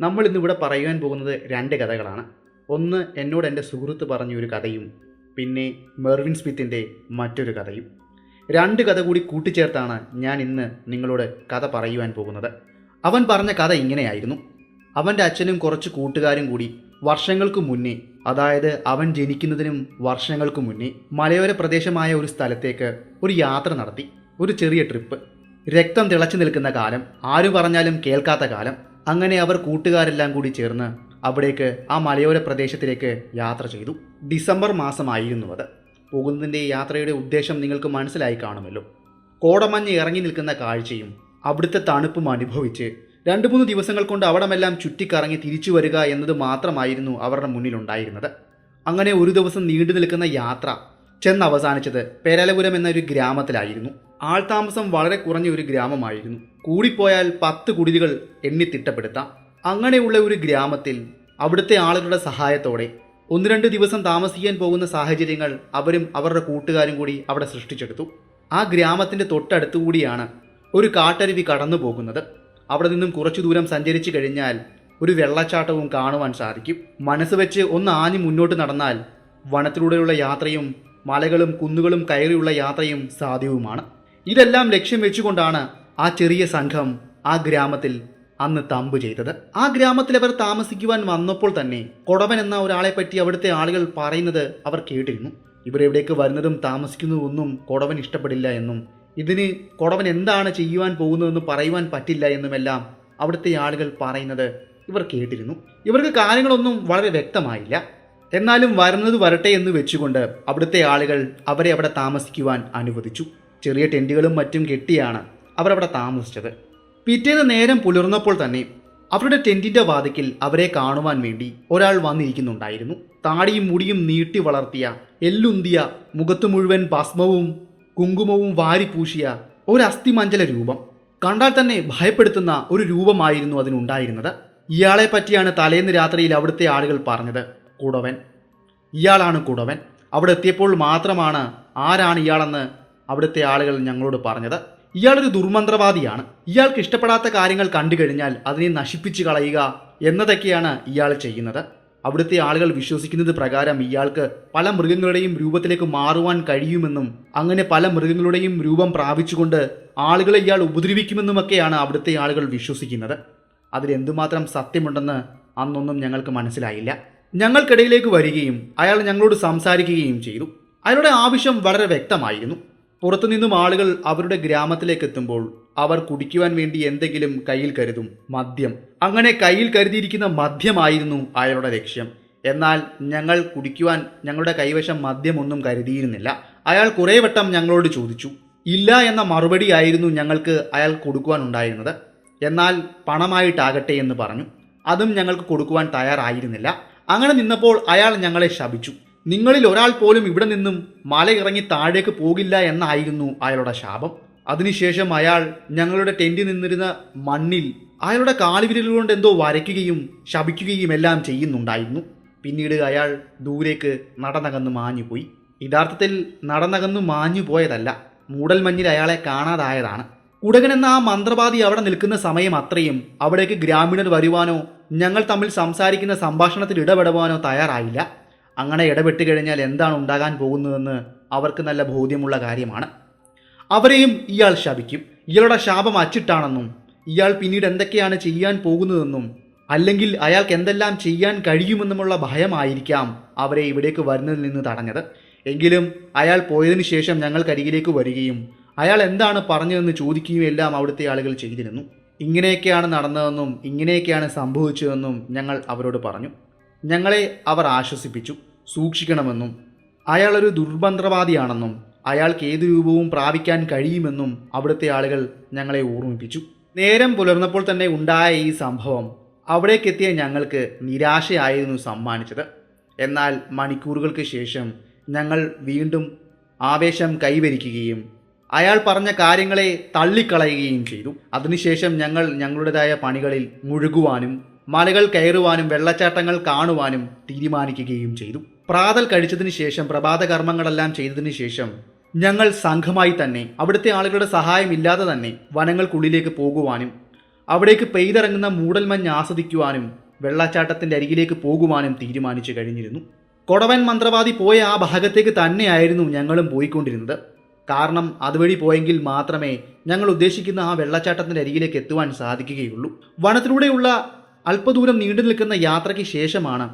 നമ്മൾ ഇന്നിവിടെ പറയുവാൻ പോകുന്നത് രണ്ട് കഥകളാണ്. ഒന്ന് എന്നോട് എന്റെ സുഹൃത്ത് പറഞ്ഞൊരു കഥയും പിന്നെ മെർവിൻ സ്മിത്തിന്റെ മറ്റൊരു കഥയും. രണ്ട് കഥ കൂടി കൂട്ടിച്ചേർത്താണ് ഞാൻ ഇന്ന് നിങ്ങളോട് കഥ പറയുവാൻ പോകുന്നത്. അവൻ പറഞ്ഞ കഥ ഇങ്ങനെയായിരുന്നു. അവന്റെ അച്ഛനും കുറച്ച് കൂട്ടുകാരും കൂടി വർഷങ്ങൾക്ക് മുന്നേ അതായത് അവൻ ജനിക്കുന്നതിനും വർഷങ്ങൾക്ക് മുന്നേ മലയോര പ്രദേശമായ ഒരു സ്ഥലത്തേക്ക് ഒരു യാത്ര നടത്തി. ഒരു ചെറിയ ട്രിപ്പ്. രക്തം തിളച്ചു നിൽക്കുന്ന കാലം ആരും പറഞ്ഞാലും കേൾക്കാത്ത കാലം. അങ്ങനെ അവർ കൂട്ടുകാരെല്ലാം കൂടി ചേർന്ന് അവിടേക്ക് ആ മലയോര പ്രദേശത്തിലേക്ക് യാത്ര ചെയ്തു. ഡിസംബർ മാസമായിരുന്നു അത്. പോകുന്നതിന്റെ യാത്രയുടെ ഉദ്ദേശം നിങ്ങൾക്ക് മനസ്സിലായി കാണുമല്ലോ. കോടമഞ്ഞ് ഇറങ്ങി നിൽക്കുന്ന കാഴ്ചയും അവിടുത്തെ തണുപ്പും അനുഭവിച്ച് രണ്ട് മൂന്ന് ദിവസങ്ങൾ കൊണ്ട് അവിടമെല്ലാം ചുറ്റിക്കറങ്ങി തിരിച്ചു വരിക എന്നത് മാത്രമായിരുന്നു അവരുടെ മുന്നിലുണ്ടായിരുന്നത്. അങ്ങനെ ഒരു ദിവസം നീണ്ടു നിൽക്കുന്ന യാത്ര ചെന്ന് അവസാനിച്ചത് പേരാലപുരം എന്നൊരു ഗ്രാമത്തിലായിരുന്നു. ആൾതാമസം വളരെ കുറഞ്ഞ ഒരു ഗ്രാമമായിരുന്നു. കൂടിപ്പോയാൽ പത്ത് കുടിലുകൾ എണ്ണി തിട്ടപ്പെടുത്താം. അങ്ങനെയുള്ള ഒരു ഗ്രാമത്തിൽ അവിടുത്തെ ആളുകളുടെ സഹായത്തോടെ ഒന്ന് രണ്ട് ദിവസം താമസിക്കാൻ പോകുന്ന സാഹചര്യങ്ങൾ അവരും അവരുടെ കൂട്ടുകാരും കൂടി അവിടെ സൃഷ്ടിച്ചെടുത്തു. ആ ഗ്രാമത്തിന്റെ തൊട്ടടുത്തുകൂടിയാണ് ഒരു കാട്ടരുവി കടന്നു പോകുന്നത്. അവിടെ നിന്നും കുറച്ചു ദൂരം സഞ്ചരിച്ചു കഴിഞ്ഞാൽ ഒരു വെള്ളച്ചാട്ടവും കാണുവാൻ സാധിക്കും. മനസ്സ് വെച്ച് ഒന്ന് ആഞ്ഞു മുന്നോട്ട് നടന്നാൽ വനത്തിലൂടെയുള്ള യാത്രയും മലകളും കുന്നുകളും കയറിയുള്ള യാത്രയും സാധ്യവുമാണ്. ഇതെല്ലാം ലക്ഷ്യം വെച്ചുകൊണ്ടാണ് ആ ചെറിയ സംഘം ആ ഗ്രാമത്തിൽ അന്ന് തമ്പു ചെയ്തത്. ആ ഗ്രാമത്തിൽ അവർ താമസിക്കുവാൻ വന്നപ്പോൾ തന്നെ കൊടവൻ എന്ന ഒരാളെ പറ്റി അവിടുത്തെ ആളുകൾ പറയുന്നത് അവർ കേട്ടിരുന്നു. ഇവരെവിടേക്ക് വരുന്നതും താമസിക്കുന്നതൊന്നും കൊടവൻ ഇഷ്ടപ്പെടില്ല എന്നും ഇതിന് കൊടവൻ എന്താണ് ചെയ്യുവാൻ പോകുന്നതെന്ന് പറയുവാൻ പറ്റില്ല എന്നുമെല്ലാം അവിടുത്തെ ആളുകൾ പറയുന്നത് ഇവർ കേട്ടിരുന്നു. ഇവർക്ക് കാര്യങ്ങളൊന്നും വളരെ വ്യക്തമായില്ല. എന്നാലും വരുന്നത് വരട്ടെ എന്ന് വെച്ചുകൊണ്ട് അവിടുത്തെ ആളുകൾ അവരെ അവിടെ താമസിക്കുവാൻ അനുവദിച്ചു. ചെറിയ ടെന്റുകളും മറ്റും കെട്ടിയാണ് അവർ അവിടെ താമസിച്ചത്. പിറ്റേന്ന് നേരം പുലർന്നപ്പോൾ തന്നെ അവരുടെ ടെന്റിന്റെ വാതിക്കിൽ അവരെ കാണുവാൻ വേണ്ടി ഒരാൾ വന്നിരിക്കുന്നുണ്ടായിരുന്നു. താടിയും മുടിയും നീട്ടി വളർത്തിയ എല്ലുന്തിയ മുഖത്തു മുഴുവൻ ഭസ്മവും കുങ്കുമവും വാരിപൂശിയ ഒരു അസ്ഥിമഞ്ചല രൂപം. കണ്ടാൽ തന്നെ ഭയപ്പെടുത്തുന്ന ഒരു രൂപമായിരുന്നു അതിനുണ്ടായിരുന്നത്. ഇയാളെ പറ്റിയാണ് തലേന്ന് രാത്രിയിൽ അവിടുത്തെ ആളുകൾ പറഞ്ഞത്. കുടവൻ. ഇയാളാണ് കൂടവൻ. അവിടെ എത്തിയപ്പോൾ മാത്രമാണ് ആരാണ് ഇയാളെന്ന് അവിടുത്തെ ആളുകൾ ഞങ്ങളോട് പറഞ്ഞത്. ഇയാളൊരു ദുർമന്ത്രവാദിയാണ്. ഇയാൾക്ക് ഇഷ്ടപ്പെടാത്ത കാര്യങ്ങൾ കണ്ടു കഴിഞ്ഞാൽ അതിനെ നശിപ്പിച്ചു കളയുക എന്നതൊക്കെയാണ് ഇയാൾ ചെയ്യുന്നത്. അവിടുത്തെ ആളുകൾ വിശ്വസിക്കുന്നത് പ്രകാരം ഇയാൾക്ക് പല മൃഗങ്ങളുടെയും രൂപത്തിലേക്ക് മാറുവാൻ കഴിയുമെന്നും അങ്ങനെ പല മൃഗങ്ങളുടെയും രൂപം പ്രാപിച്ചുകൊണ്ട് ആളുകളെ ഇയാൾ ഉപദ്രവിക്കുമെന്നുമൊക്കെയാണ് അവിടുത്തെ ആളുകൾ വിശ്വസിക്കുന്നത്. അതിലെന്തുമാത്രം സത്യമുണ്ടെന്ന് അന്നൊന്നും ഞങ്ങൾക്ക് മനസ്സിലായില്ല. ഞങ്ങൾക്കിടയിലേക്ക് വരികയും അയാൾ ഞങ്ങളോട് സംസാരിക്കുകയും ചെയ്തു. അയാളുടെ ആവശ്യം വളരെ വ്യക്തമായിരുന്നു. പുറത്തുനിന്നും ആളുകൾ അവരുടെ ഗ്രാമത്തിലേക്ക് എത്തുമ്പോൾ അവർ കുടിക്കുവാൻ വേണ്ടി എന്തെങ്കിലും കയ്യിൽ കരുതും മദ്യം. അങ്ങനെ കയ്യിൽ കരുതിയിരിക്കുന്ന മദ്യമായിരുന്നു അയാളുടെ ലക്ഷ്യം. എന്നാൽ ഞങ്ങൾ കുടിക്കുവാൻ ഞങ്ങളുടെ കൈവശം മദ്യമൊന്നും കരുതിയിരുന്നില്ല. അയാൾ കുറേ വട്ടം ഞങ്ങളോട് ചോദിച്ചു ഇല്ല എന്ന മറുപടിയായിരുന്നു ഞങ്ങൾക്ക് അയാൾ കൊടുക്കുവാനുണ്ടായിരുന്നത് എന്നാൽ പണമായിട്ടാകട്ടെ എന്ന് പറഞ്ഞു. അതും ഞങ്ങൾക്ക് കൊടുക്കുവാൻ തയ്യാറായിരുന്നില്ല. അങ്ങനെ നിന്നപ്പോൾ അയാൾ ഞങ്ങളെ ശപിച്ചു. നിങ്ങളിൽ ഒരാൾ പോലും ഇവിടെ നിന്നും മലയിറങ്ങി താഴേക്ക് പോകില്ല എന്നായിരുന്നു അയാളുടെ ശാപം. അതിനുശേഷം അയാൾ ഞങ്ങളുടെ ടെന്റിൽ നിന്നിരുന്ന മണ്ണിൽ അയാളുടെ കാലുവിരലുകൾ കൊണ്ട് എന്തോ വരയ്ക്കുകയും ശപിക്കുകയും എല്ലാം ചെയ്യുന്നുണ്ടായിരുന്നു. പിന്നീട് അയാൾ ദൂരേക്ക് നടന്നകന്ന് മാഞ്ഞുപോയി. യഥാർത്ഥത്തിൽ നടന്നകന്ന് മാഞ്ഞു പോയതല്ല മൂടൽമഞ്ഞിൽ അയാളെ കാണാതായതാണ്. കുടകൻ എന്ന ആ മന്ത്രവാദി അവിടെ നിൽക്കുന്ന സമയം അത്രയും. അവിടേക്ക് ഗ്രാമീണർ വരുവാനോ ഞങ്ങൾ തമ്മിൽ സംസാരിക്കുന്ന സംഭാഷണത്തിൽ ഇടപെടുവാനോ തയ്യാറായില്ല. അങ്ങനെ ഇടപെട്ട് കഴിഞ്ഞാൽ എന്താണ് ഉണ്ടാകാൻ പോകുന്നതെന്ന് അവർക്ക് നല്ല ബോധ്യമുള്ള കാര്യമാണ്. അവരെയും ഇയാൾ ശപിക്കും. ഇയാളുടെ ശാപം അച്ചിട്ടാണെന്നും ഇയാൾ പിന്നീട് എന്തൊക്കെയാണ് ചെയ്യാൻ പോകുന്നതെന്നും അല്ലെങ്കിൽ അയാൾക്ക് എന്തെല്ലാം ചെയ്യാൻ കഴിയുമെന്നുമുള്ള ഭയമായിരിക്കാം അവരെ ഇവിടേക്ക് വരുന്നതിൽ നിന്ന് തടഞ്ഞത്. എങ്കിലും അയാൾ പോയതിനു ശേഷം ഞങ്ങൾക്കരികിലേക്ക് വരികയും അയാൾ എന്താണ് പറഞ്ഞതെന്ന് ചോദിക്കുകയും എല്ലാം അവിടുത്തെ ആളുകൾ ചെയ്തിരുന്നു. ഇങ്ങനെയൊക്കെയാണ് നടന്നതെന്നും ഇങ്ങനെയൊക്കെയാണ് സംഭവിച്ചതെന്നും ഞങ്ങൾ അവരോട് പറഞ്ഞു. ഞങ്ങളെ അവർ ആശ്വസിപ്പിച്ചു സൂക്ഷിക്കണമെന്നും അയാളൊരു ദുർമന്ത്രവാദിയാണെന്നും അയാൾക്ക് ഏത് രൂപവും പ്രാപിക്കാൻ കഴിയുമെന്നും അവിടുത്തെ ആളുകൾ ഞങ്ങളെ ഓർമ്മിപ്പിച്ചു. നേരം പുലർന്നപ്പോൾ തന്നെ ഉണ്ടായ ഈ സംഭവം അവിടേക്കെത്തിയ ഞങ്ങൾക്ക് നിരാശയായിരുന്നു സമ്മാനിച്ചത്. എന്നാൽ മണിക്കൂറുകൾക്ക് ശേഷം ഞങ്ങൾ വീണ്ടും ആവേശം കൈവരിക്കുകയും അയാൾ പറഞ്ഞ കാര്യങ്ങളെ തള്ളിക്കളയുകയും ചെയ്തു. അതിനുശേഷം ഞങ്ങൾ ഞങ്ങളുടേതായ പണികളിൽ മുഴുകുവാനും മലകൾ കയറുവാനും വെള്ളച്ചാട്ടങ്ങൾ കാണുവാനും തീരുമാനിക്കുകയും ചെയ്തു. പ്രാതൽ കഴിച്ചതിന് ശേഷം പ്രഭാത കർമ്മങ്ങളെല്ലാം ചെയ്തതിന് ശേഷം ഞങ്ങൾ സംഘമായി തന്നെ അവിടുത്തെ ആളുകളുടെ സഹായമില്ലാതെ തന്നെ വനങ്ങൾക്കുള്ളിലേക്ക് പോകുവാനും അവിടേക്ക് പെയ്തിറങ്ങുന്ന മൂടൽമഞ്ഞ് ആസ്വദിക്കുവാനും വെള്ളച്ചാട്ടത്തിന്റെ അരികിലേക്ക് പോകുവാനും തീരുമാനിച്ചു കഴിഞ്ഞിരുന്നു. കൊടവൻ മന്ത്രവാദി പോയ ആ ഭാഗത്തേക്ക് തന്നെയായിരുന്നു ഞങ്ങളും പോയിക്കൊണ്ടിരുന്നത്. കാരണം അതുവഴി പോയെങ്കിൽ മാത്രമേ ഞങ്ങൾ ഉദ്ദേശിക്കുന്ന ആ വെള്ളച്ചാട്ടത്തിന്റെ അരികിലേക്ക് എത്തുവാൻ സാധിക്കുകയുള്ളൂ. വനത്തിലൂടെയുള്ള അല്പദൂരം നീണ്ടു നിൽക്കുന്ന യാത്രയ്ക്ക് ശേഷമാണ്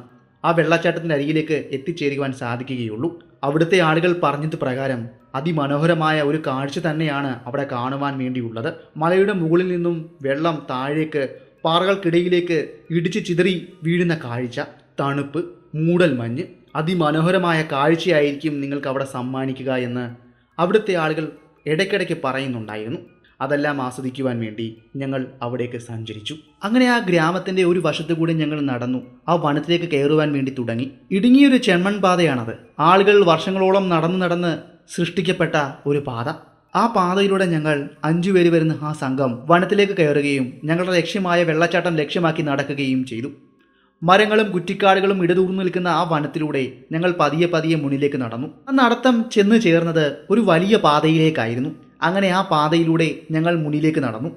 ആ വെള്ളച്ചാട്ടത്തിന്റെ അരികിലേക്ക് എത്തിച്ചേരുവാൻ സാധിക്കുകയുള്ളൂ. അവിടുത്തെ ആളുകൾ പറഞ്ഞത് പ്രകാരം അതിമനോഹരമായ ഒരു കാഴ്ച തന്നെയാണ് അവിടെ കാണുവാൻ വേണ്ടിയുള്ളത്. മലയുടെ മുകളിൽ നിന്നും വെള്ളം താഴേക്ക് പാറകൾക്കിടയിലേക്ക് ഇടിച്ചു ചിതറി വീഴുന്ന കാഴ്ച തണുപ്പ് മൂടൽ മഞ്ഞ് അതിമനോഹരമായ കാഴ്ചയായിരിക്കും നിങ്ങൾക്ക് അവിടെ സമ്മാനിക്കുക എന്ന് അവിടുത്തെ ആളുകൾ ഇടയ്ക്കിടയ്ക്ക് പറയുന്നുണ്ടായിരുന്നു. അതെല്ലാം ആസ്വദിക്കുവാൻ വേണ്ടി ഞങ്ങൾ അവിടേക്ക് സഞ്ചരിച്ചു. അങ്ങനെ ആ ഗ്രാമത്തിന്റെ ഒരു വശത്തു കൂടി ഞങ്ങൾ നടന്നു. ആ വനത്തിലേക്ക് കയറുവാൻ വേണ്ടി തുടങ്ങി. ഇടുങ്ങിയൊരു ചെമ്മൺ പാതയാണത്. ആളുകൾ വർഷങ്ങളോളം നടന്നു നടന്ന് സൃഷ്ടിക്കപ്പെട്ട ഒരു പാത. ആ പാതയിലൂടെ ഞങ്ങൾ അഞ്ചു പേര് വരുന്ന ആ സംഘം വനത്തിലേക്ക് കയറുകയും ഞങ്ങളുടെ ലക്ഷ്യമായ വെള്ളച്ചാട്ടം ലക്ഷ്യമാക്കി നടക്കുകയും ചെയ്തു. മരങ്ങളും കുറ്റിക്കാടുകളും ഇടതൂർന്നു നിൽക്കുന്ന ആ വനത്തിലൂടെ ഞങ്ങൾ പതിയെ പതിയെ മുന്നിലേക്ക് നടന്നു. ആ നടത്തം ചെന്ന് ചേർന്നത് ഒരു വലിയ പാതയിലേക്കായിരുന്നു. അങ്ങനെ ആ പാതയിലൂടെ ഞങ്ങൾ മുന്നിലേക്ക് നടന്നു.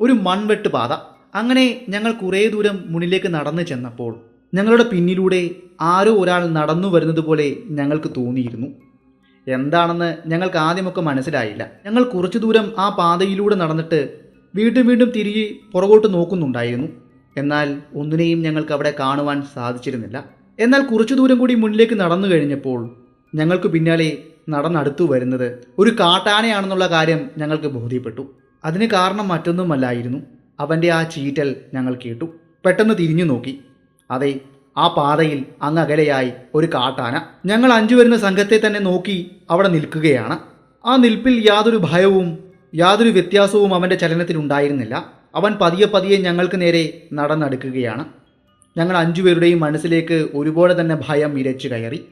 ഒരു മൺവെട്ട് പാത. അങ്ങനെ ഞങ്ങൾ കുറേ ദൂരം മുന്നിലേക്ക് നടന്നു ചെന്നപ്പോൾ ഞങ്ങളുടെ പിന്നിലൂടെ ആരോ ഒരാൾ നടന്നു വരുന്നത് പോലെ ഞങ്ങൾക്ക് തോന്നിയിരുന്നു. എന്താണെന്ന് ഞങ്ങൾക്ക് ആദ്യമൊക്കെ മനസ്സിലായില്ല. ഞങ്ങൾ കുറച്ചു ദൂരം ആ പാതയിലൂടെ നടന്നിട്ട് വീണ്ടും വീണ്ടും തിരികെ പുറകോട്ട് നോക്കുന്നുണ്ടായിരുന്നു. എന്നാൽ ഒന്നിനെയും ഞങ്ങൾക്ക് അവിടെ കാണുവാൻ സാധിച്ചിരുന്നില്ല. എന്നാൽ കുറച്ചു ദൂരം കൂടി മുന്നിലേക്ക് നടന്നു കഴിഞ്ഞപ്പോൾ ഞങ്ങൾക്ക് പിന്നാലെ നടന്നടുത്തു വരുന്നത് ഒരു കാട്ടാനയാണെന്നുള്ള കാര്യം ഞങ്ങൾക്ക് ബോധ്യപ്പെട്ടു. അതിന് കാരണം മറ്റൊന്നുമല്ലായിരുന്നു. അവന്റെ ആ ചീറ്റൽ ഞങ്ങൾ കേട്ടു. പെട്ടെന്ന് തിരിഞ്ഞു നോക്കി. അതെ ആ പാതയിൽ അങ്ങകലെയായി ഒരു കാട്ടാന. ഞങ്ങൾ അഞ്ചു വരുന്ന സംഘത്തെ തന്നെ നോക്കി അവിടെ നിൽക്കുകയാണ്. ആ നിൽപ്പിൽ യാതൊരു ഭയവും യാതൊരു വ്യത്യാസവും അവന്റെ ചലനത്തിലുണ്ടായിരുന്നില്ല. അവൻ പതിയെ പതിയെ ഞങ്ങൾക്ക് നേരെ നടന്നെടുക്കുകയാണ്. ഞങ്ങൾ അഞ്ചുപേരുടെയും മനസ്സിലേക്ക് ഒരുപോലെ തന്നെ ഭയം ഇരച്ചു കയറി.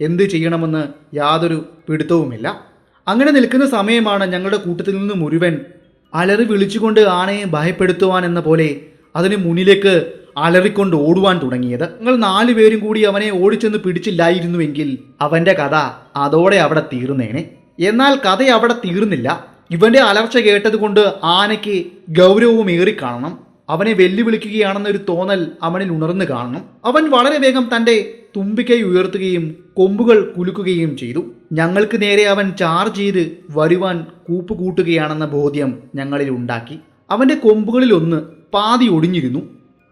എന്ത് ചെയ്യണമെന്ന് യാതൊരു പിടുത്തവുമില്ല. അങ്ങനെ നിൽക്കുന്ന സമയമാണ് ഞങ്ങളുടെ കൂട്ടത്തിൽ നിന്ന് മുഴുവൻ അലറി വിളിച്ചുകൊണ്ട് ആനയെ ഭയപ്പെടുത്തുവാൻ എന്ന പോലെ അതിന് മുന്നിലേക്ക് അലറിക്കൊണ്ട് ഓടുവാൻ തുടങ്ങിയത്. ഞങ്ങൾ നാലുപേരും കൂടി അവനെ ഓടിച്ചെന്ന് പിടിച്ചില്ലായിരുന്നുവെങ്കിൽ അവന്റെ കഥ അതോടെ അവിടെ തീർന്നേനെ. എന്നാൽ കഥ അവിടെ തീർന്നില്ല. ഇവന്റെ അലർച്ച കേട്ടതുകൊണ്ട് ആനയ്ക്ക് ഗൗരവവും ഏറിക്കാണണം അവനെ വെല്ലുവിളിക്കുകയാണെന്നൊരു തോന്നൽ അവനിൽ ഉണർന്നു കാണണം. അവൻ വളരെ വേഗം തന്റെ തുമ്പിക്കൈ ഉയർത്തുകയും കൊമ്പുകൾ കുലുക്കുകയും ചെയ്തു. ഞങ്ങൾക്ക് നേരെ അവൻ ചാർജ് ചെയ്ത് വരുവാൻ കൂപ്പുകൂട്ടുകയാണെന്ന ബോധ്യം ഞങ്ങളിൽ ഉണ്ടാക്കി. അവന്റെ കൊമ്പുകളിൽ ഒന്ന് പാതി ഒടിഞ്ഞിരുന്നു.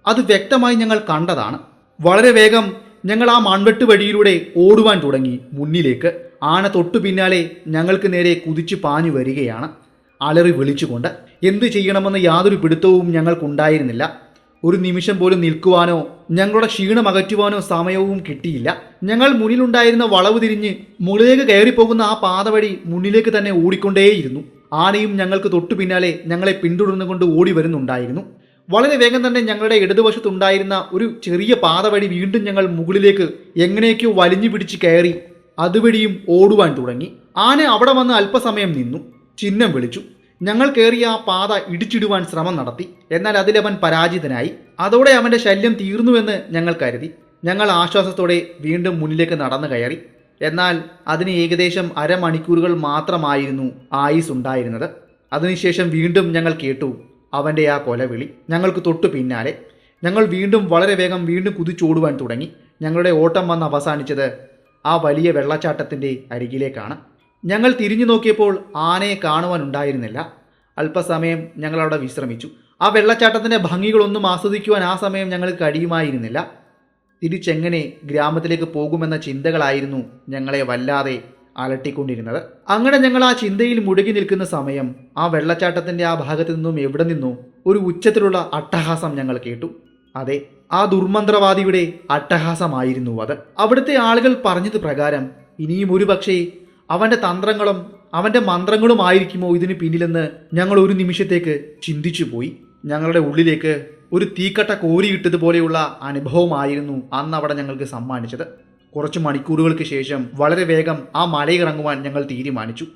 അത് വ്യക്തമായി ഞങ്ങൾ കണ്ടതാണ്. വളരെ വേഗം ഞങ്ങൾ ആ മൺവെട്ട് വഴിയിലൂടെ ഓടുവാൻ തുടങ്ങി മുന്നിലേക്ക്. ആന തൊട്ടു പിന്നാലെ ഞങ്ങൾക്ക് നേരെ കുതിച്ചു പാഞ്ഞു വരികയാണ്. അലറി വിളിച്ചുകൊണ്ട് എന്തു ചെയ്യണമെന്ന് യാതൊരു പിടുത്തവും ഞങ്ങൾക്കുണ്ടായിരുന്നില്ല. ഒരു നിമിഷം പോലും നിൽക്കുവാനോ ഞങ്ങളുടെ ക്ഷീണം അകറ്റുവാനോ സമയവും കിട്ടിയില്ല. ഞങ്ങൾ മുന്നിലുണ്ടായിരുന്ന വളവ് തിരിഞ്ഞ് മുകളിലേക്ക് കയറിപ്പോകുന്ന ആ പാത വഴി മുന്നിലേക്ക് തന്നെ ഓടിക്കൊണ്ടേയിരുന്നു. ആനയും ഞങ്ങൾക്ക് തൊട്ടു പിന്നാലെ ഞങ്ങളെ പിന്തുടർന്നുകൊണ്ട് ഓടി വരുന്നുണ്ടായിരുന്നു വളരെ വേഗം തന്നെ ഞങ്ങളുടെ ഇടതുവശത്തുണ്ടായിരുന്ന ഒരു ചെറിയ പാത വഴി വീണ്ടും ഞങ്ങൾ മുകളിലേക്ക് എങ്ങനെയൊക്കെയോ വലിഞ്ഞു പിടിച്ച് കയറി അതുവഴിയും ഓടുവാൻ തുടങ്ങി. ആന അവിടെ വന്ന് അല്പസമയം നിന്നു. ചിഹ്നം വിളിച്ചു. ഞങ്ങൾ കയറിയ ആ പാത ഇടിച്ചിടുവാൻ ശ്രമം നടത്തി. എന്നാൽ അതിലവൻ പരാജിതനായി. അതോടെ അവന്റെ ശല്യം തീർന്നുവെന്ന് ഞങ്ങൾ കരുതി. ഞങ്ങൾ ആശ്വാസത്തോടെ വീണ്ടും മുന്നിലേക്ക് നടന്നു കയറി. എന്നാൽ അതിന് ഏകദേശം അരമണിക്കൂറുകൾ മാത്രമായിരുന്നു ആയുസ് ഉണ്ടായിരുന്നത്. അതിനുശേഷം വീണ്ടും ഞങ്ങൾ കേട്ടു അവന്റെ ആ കൊലവിളി. ഞങ്ങൾക്ക് തൊട്ടു പിന്നാലെ. ഞങ്ങൾ വീണ്ടും വളരെ വേഗം വീണ്ടും കുതിച്ചോടുവാൻ തുടങ്ങി. ഞങ്ങളുടെ ഓട്ടം വന്ന് അവസാനിച്ചത് ആ വലിയ വെള്ളച്ചാട്ടത്തിന്റെ അരികിലേക്കാണ്. ഞങ്ങൾ തിരിഞ്ഞു നോക്കിയപ്പോൾ ആനയെ കാണുവാനുണ്ടായിരുന്നില്ല അല്പസമയം ഞങ്ങൾ അവിടെ വിശ്രമിച്ചു. ആ വെള്ളച്ചാട്ടത്തിന്റെ ഭംഗികളൊന്നും ആസ്വദിക്കുവാൻ ആ സമയം ഞങ്ങൾ കഴിയുമായിരുന്നില്ല. തിരിച്ചെങ്ങനെ ഗ്രാമത്തിലേക്ക് പോകുമെന്ന ചിന്തകളായിരുന്നു ഞങ്ങളെ വല്ലാതെ അലട്ടിക്കൊണ്ടിരുന്നത്. അങ്ങനെ ഞങ്ങൾ ആ ചിന്തയിൽ മുഴുകി നിൽക്കുന്ന സമയം ആ വെള്ളച്ചാട്ടത്തിന്റെ ആ ഭാഗത്തു നിന്നും എവിടെ നിന്നോ ഒരു ഉച്ചത്തിലുള്ള അട്ടഹാസം ഞങ്ങൾ കേട്ടു. അതെ ആ ദുർമന്ത്രവാദിയുടെ അട്ടഹാസമായിരുന്നു അത്. അവിടുത്തെ ആളുകൾ പറഞ്ഞത് പ്രകാരം ഇനിയും ഒരു പക്ഷേ അവന്റെ തന്ത്രങ്ങളും അവന്റെ മന്ത്രങ്ങളും ആയിരിക്കുമോ ഇതിന് പിന്നിലെന്ന് ഞങ്ങൾ ഒരു നിമിഷത്തേക്ക് ചിന്തിച്ചു പോയി. ഞങ്ങളുടെ ഉള്ളിലേക്ക് ഒരു തീക്കട്ട കോരിയിട്ടതുപോലെയുള്ള അനുഭവമായിരുന്നു അന്ന് അവിടെ ഞങ്ങൾക്ക് സമ്മാനിച്ചത്. കുറച്ച് മണിക്കൂറുകൾക്ക് ശേഷം വളരെ വേഗം ആ മലയിറങ്ങുവാൻ ഞങ്ങൾ തീരുമാനിച്ചു.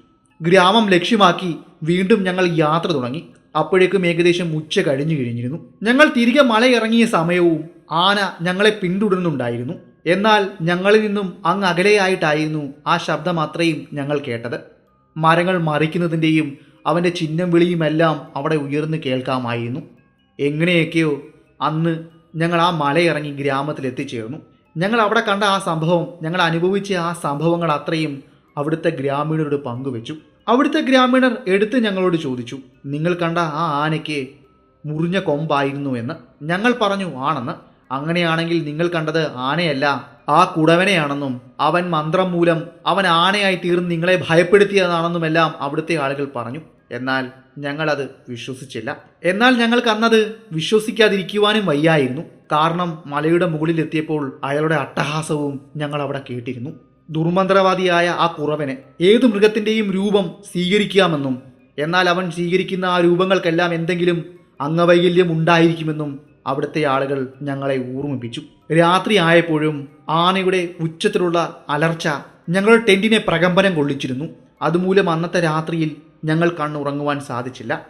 ഗ്രാമം ലക്ഷ്യമാക്കി വീണ്ടും ഞങ്ങൾ യാത്ര തുടങ്ങി. അപ്പോഴേക്കും ഏകദേശം ഉച്ച കഴിഞ്ഞു കഴിഞ്ഞിരുന്നു. ഞങ്ങൾ തിരികെ മലയിറങ്ങിയ സമയവും ആന ഞങ്ങളെ പിന്തുടരുന്നുണ്ടായിരുന്നു എന്നാൽ ഞങ്ങളിൽ നിന്നും അങ്ങ് അകലെയായിട്ടായിരുന്നു ആ ശബ്ദം അത്രയും ഞങ്ങൾ കേട്ടത്. മരങ്ങൾ മറിക്കുന്നതിന്റെയും അവന്റെ ചിഹ്നം വിളിയുമെല്ലാം അവിടെ ഉയർന്നു കേൾക്കാമായിരുന്നു. എങ്ങനെയൊക്കെയോ അന്ന് ഞങ്ങൾ ആ മലയിറങ്ങി ഗ്രാമത്തിൽ എത്തിച്ചേർന്നു ഞങ്ങൾ അവിടെ കണ്ട ആ സംഭവം ഞങ്ങൾ അനുഭവിച്ച ആ സംഭവങ്ങൾ അത്രയും അവിടുത്തെ ഗ്രാമീണരോട് പങ്കുവെച്ചു. അവിടുത്തെ ഗ്രാമീണർ എടുത്ത് ഞങ്ങളോട് ചോദിച്ചു നിങ്ങൾ കണ്ട ആ ആനയ്ക്ക് മുറിഞ്ഞ കൊമ്പായിരുന്നു എന്ന് ഞങ്ങൾ പറഞ്ഞു ആണെന്ന്. അങ്ങനെയാണെങ്കിൽ നിങ്ങൾ കണ്ടത് ആനയല്ല ആ കുടവനെയാണെന്നും അവൻ മന്ത്രം മൂലം അവൻ ആനയായി തീർന്ന് നിങ്ങളെ ഭയപ്പെടുത്തിയതാണെന്നുമെല്ലാം അവിടുത്തെ ആളുകൾ പറഞ്ഞു. എന്നാൽ ഞങ്ങളത് വിശ്വസിച്ചില്ല. എന്നാൽ ഞങ്ങൾക്ക് അന്നത് വിശ്വസിക്കാതിരിക്കുവാനും വയ്യായിരുന്നു. കാരണം മലയുടെ മുകളിലെത്തിയപ്പോൾ അയാളുടെ അട്ടഹാസവും ഞങ്ങൾ അവിടെ കേട്ടിരുന്നു. ദുർമന്ത്രവാദിയായ ആ കുറവന് ഏതു മൃഗത്തിന്റെയും രൂപം സ്വീകരിക്കാമെന്നും എന്നാൽ അവൻ സ്വീകരിക്കുന്ന ആ രൂപങ്ങൾക്കെല്ലാം എന്തെങ്കിലും അംഗവൈകല്യം ഉണ്ടായിരിക്കുമെന്നും അവിടുത്തെ ആളുകൾ ഞങ്ങളെ ഓർമ്മിപ്പിച്ചു. രാത്രി ആയപ്പോഴും ആനയുടെ ഉച്ചത്തിലുള്ള അലർച്ച ഞങ്ങളുടെ ടെന്റിനെ പ്രകമ്പനം കൊള്ളിച്ചിരുന്നു. അതുമൂലം അന്നത്തെ രാത്രിയിൽ ഞങ്ങൾ കണ്ണുറങ്ങുവാൻ സാധിച്ചില്ല.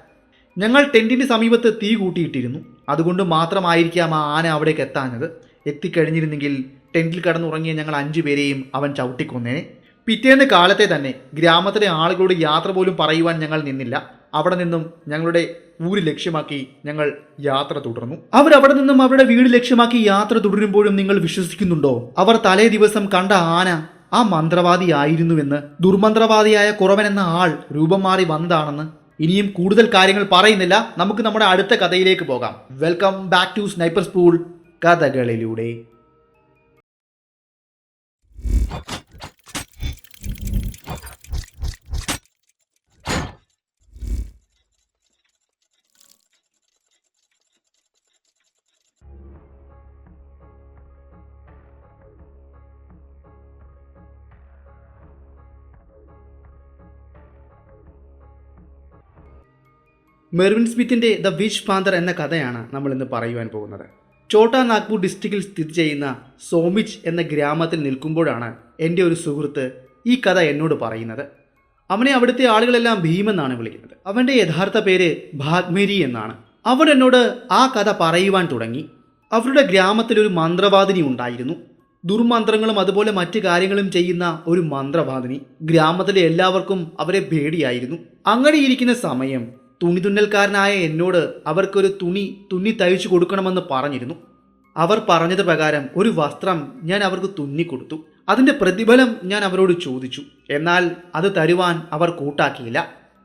ഞങ്ങൾ ടെന്റിന് സമീപത്ത് തീ കൂട്ടിയിട്ടിരുന്നു. അതുകൊണ്ട് മാത്രമായിരിക്കാം ആ ആന അവിടേക്ക് എത്താഞ്ഞത്. എത്തിക്കഴിഞ്ഞിരുന്നെങ്കിൽ ടെന്റിൽ കടന്നുറങ്ങിയ ഞങ്ങൾ അഞ്ചു പേരെയും അവൻ ചവിട്ടിക്കൊന്നേനെ പിറ്റേന്ന് കാലത്തെ തന്നെ ഗ്രാമത്തിലെ ആളുകളോട് യാത്ര പോലും പറയുവാൻ ഞങ്ങൾ നിന്നില്ല. അവിടെ നിന്നും ഞങ്ങളുടെ ഊര് ലക്ഷ്യമാക്കി ഞങ്ങൾ യാത്ര തുടർന്നു. അവരവിടെ നിന്നും അവരുടെ വീട് ലക്ഷ്യമാക്കി യാത്ര തുടരുമ്പോഴും നിങ്ങൾ വിശ്വസിക്കുന്നുണ്ടോ? അവർ തലേ ദിവസം കണ്ട ആന ആ മന്ത്രവാദി ആയിരുന്നുവെന്ന് ദുർമന്ത്രവാദിയായ കുറവൻ എന്ന ആൾ രൂപം മാറി വന്നതാണെന്ന് ഇനിയും കൂടുതൽ കാര്യങ്ങൾ പറയുന്നില്ല. നമുക്ക് നമ്മുടെ അടുത്ത കഥയിലേക്ക് പോകാം. Welcome back to sniper school കഥകളിലൂടെ. Mervin സ്മിത്തിന്റെ ദ വിഷ് പാന്തർ എന്ന കഥയാണ് നമ്മൾ ഇന്ന് പറയുവാൻ പോകുന്നത്. ചോട്ടാ നാഗ്പൂർ ഡിസ്ട്രിക്റ്റിൽ സ്ഥിതി ചെയ്യുന്ന സോമിച്ച് എന്ന ഗ്രാമത്തിൽ നിൽക്കുമ്പോഴാണ് എന്റെ ഒരു സുഹൃത്ത് ഈ കഥ എന്നോട് പറയുന്നത്. അവനെ അവിടുത്തെ ആളുകളെല്ലാം ഭീമെന്നാണ് വിളിക്കുന്നത്. അവന്റെ യഥാർത്ഥ പേര് ഭാഗ്മേരി എന്നാണ്. അവൻ എന്നോട് ആ കഥ പറയുവാൻ തുടങ്ങി. അവരുടെ ഗ്രാമത്തിലൊരു മന്ത്രവാദിനി ഉണ്ടായിരുന്നു. ദുർമന്ത്രങ്ങളും അതുപോലെ മറ്റു കാര്യങ്ങളും ചെയ്യുന്ന ഒരു മന്ത്രവാദിനി ഗ്രാമത്തിലെ എല്ലാവർക്കും അവരെ പേടിയായിരുന്നു. അങ്ങനെ ഇരിക്കുന്ന സമയം തുണിതുന്നൽക്കാരനായ എന്നോട് അവർക്കൊരു തുണി തുന്നി തയ്ച്ചു കൊടുക്കണമെന്ന് പറഞ്ഞിരുന്നു. അവർ പറഞ്ഞത് പ്രകാരം ഒരു വസ്ത്രം ഞാൻ അവർക്ക് തുന്നിക്കൊടുത്തു അതിന്റെ പ്രതിഫലം ഞാൻ അവരോട് ചോദിച്ചു. എന്നാൽ അത് തരുവാൻ അവർ കൂട്ടാക്കിയില്ല.